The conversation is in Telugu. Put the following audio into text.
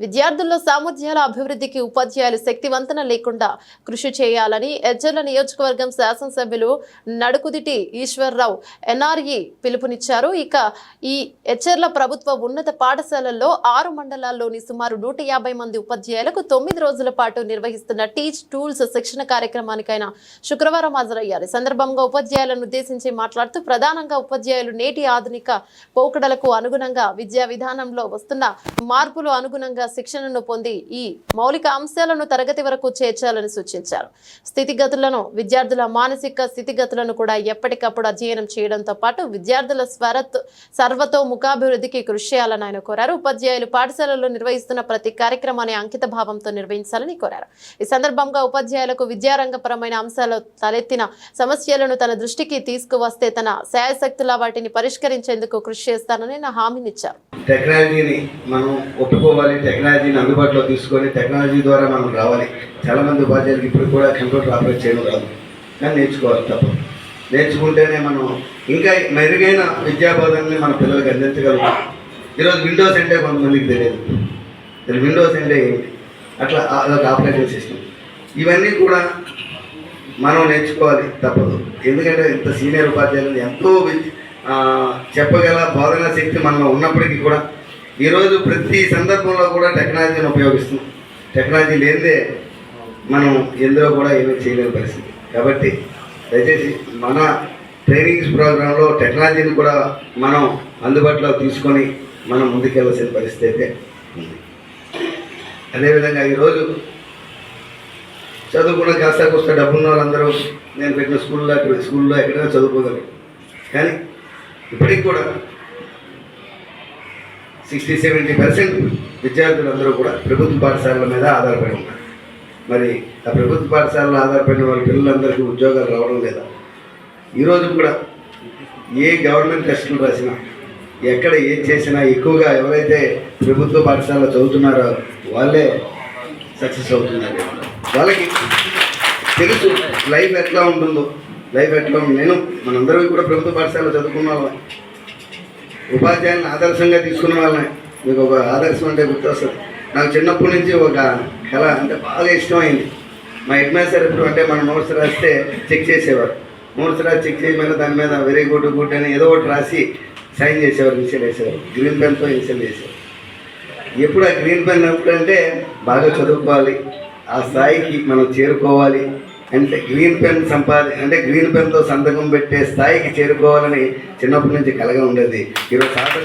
విద్యార్థుల్లో సామర్థ్యాల అభివృద్ధికి ఉపాధ్యాయులు శక్తివంతన లేకుండా కృషి చేయాలని ఎజ్జర్ల నియోజకవర్గం శాసనసభ్యులు నడుకుదిటి ఈశ్వర్రావు ఎన్ఆర్ఈ పిలుపునిచ్చారు. ఇక ఈ ఎచ్చెర్ల ప్రభుత్వ ఉన్నత పాఠశాలల్లో ఆరు మండలాల్లోని సుమారు నూట యాభై మంది ఉపాధ్యాయులకు తొమ్మిది రోజుల పాటు నిర్వహిస్తున్న టీచ్ టూల్స్ శిక్షణ కార్యక్రమానికైన శుక్రవారం హాజరయ్యారు. సందర్భంగా ఉపాధ్యాయులను ఉద్దేశించి మాట్లాడుతూ ప్రధానంగా ఉపాధ్యాయులు నేటి ఆధునిక పోకడలకు అనుగుణంగా విద్యా విధానంలో వస్తున్న మార్పులు అనుగుణంగా శిక్షణను పొంది ఈ మౌలిక అంశాలను తరగతి వరకు చేర్చాలని సూచించారు. స్థితిగతులను విద్యార్థుల మానసిక స్థితిగతులను కూడా ఎప్పటికప్పుడు అధ్యయనం చేయడంతో పాటు విద్యార్థుల స్వరత్ సర్వతో ముఖాభివృద్ధికి కృషి చేయాలని ఆయన కోరారు. ఉపాధ్యాయులు పాఠశాలలో నిర్వహిస్తున్న ప్రతి కార్యక్రమాన్ని అంకిత భావంతో నిర్వహించాలని కోరారు. ఈ సందర్భంగా ఉపాధ్యాయులకు విద్యారంగపరమైన అంశాలు తలెత్తిన సమస్యలను తన దృష్టికి తీసుకువస్తే తన శాయశక్తుల వాటిని పరిష్కరించేందుకు కృషి చేస్తానని నా హామీనిచ్చారు. టెక్నాలజీని మనం ఒప్పుకోవాలి టెక్నాలజీని అందుబాటులో తీసుకొని టెక్నాలజీ ద్వారా మనం రావాలి. చాలామంది ఉపాధ్యాయులకు ఇప్పుడు కూడా కంప్యూటర్ ఆపరేట్ చేయడం రాదు. కానీ నేర్చుకోవాలి తప్ప నేర్చుకుంటేనే మనం ఇంకా మెరుగైన విద్యాబోధనని మన పిల్లలకి అందించగలుగుతాం. ఈరోజు విండోస్ అంటే కొంతమందికి తెలియదు. విండోస్ అంటే ఏంటి? అట్లా అదొక ఆపరేటింగ్ సిస్టమ్. ఇవన్నీ కూడా మనం నేర్చుకోవాలి తప్పదు. ఎందుకంటే ఇంత సీనియర్ ఉపాధ్యాయులు ఎంతో వి- చెప్పగల బోధన శక్తి మనలో ఉన్నప్పటికీ కూడా ఈరోజు ప్రతి సందర్భంలో కూడా టెక్నాలజీని ఉపయోగిస్తున్నాం. టెక్నాలజీ లేనిదే మనం ఎందులో కూడా ఏమీ చేయలేని పరిస్థితి. కాబట్టి దయచేసి మన ట్రైనింగ్స్ ప్రోగ్రాంలో టెక్నాలజీని కూడా మనం అందుబాటులో తీసుకొని మనం ముందుకెళ్ళాల్సిన పరిస్థితి అయితే ఉంది. అదేవిధంగా ఈరోజు చదువుకున్న కాస్త కూస్త డబ్బున్న వాళ్ళందరూ నేను పెట్టిన స్కూల్లో స్కూల్లో ఎక్కడైనా చదువుకోగలరు కానీ ఇప్పటికి కూడా సిక్స్టీ సెవెంటీ పర్సెంట్ విద్యార్థులందరూ కూడా ప్రభుత్వ పాఠశాలల మీద ఆధారపడి ఉన్నారు. మరి ఆ ప్రభుత్వ పాఠశాలలో ఆధారపడిన వాళ్ళ పిల్లలందరికీ ఉద్యోగాలు రావడం లేదా? ఈరోజు కూడా ఏ గవర్నమెంట్ టెస్టులు రాసినా ఎక్కడ ఏం చేసినా ఎక్కువగా ఎవరైతే ప్రభుత్వ పాఠశాలలో చదువుతున్నారో వాళ్ళే సక్సెస్ అవుతున్నారు. వాళ్ళకి తెలుసు లైఫ్ ఎట్లా ఉంటుందో లైఫ్ ఎట్లా నేను మనందరం కూడా ప్రభుత్వ పాఠశాలలో చదువుకున్న వాళ్ళం. ఉపాధ్యాయులను ఆదర్శంగా తీసుకున్న వాళ్ళని మీకు ఒక ఆదర్శం అంటే గుర్తొస్తుంది. నాకు చిన్నప్పటి నుంచి ఒక కళ అంటే బాగా ఇష్టమైంది. మా హెడ్ మాస్టర్ ఎప్పుడు అంటే మన నోట్స్ రాస్తే చెక్ చేసేవారు. నోట్స్ రాసి చెక్ చేయమని దాని మీద వెరీ గుడ్ గుడ్ అని ఏదో ఒకటి రాసి సైన్ చేసేవారు ఇన్షియల్ వేసేవారు గ్రీన్ పెన్తో ఇన్షియల్ చేసేవారు. ఎప్పుడు ఆ గ్రీన్ పెన్ ఎప్పుడంటే బాగా చదువుకోవాలి. ఆ స్థాయికి మనం చేరుకోవాలి. అంటే గ్రీన్ పెన్ సంపాది అంటే గ్రీన్ పెన్తో సంతకం పెట్టే స్థాయికి చేరుకోవాలని చిన్నప్పటి నుంచి కలగా ఉండేది. ఈరోజు సాధన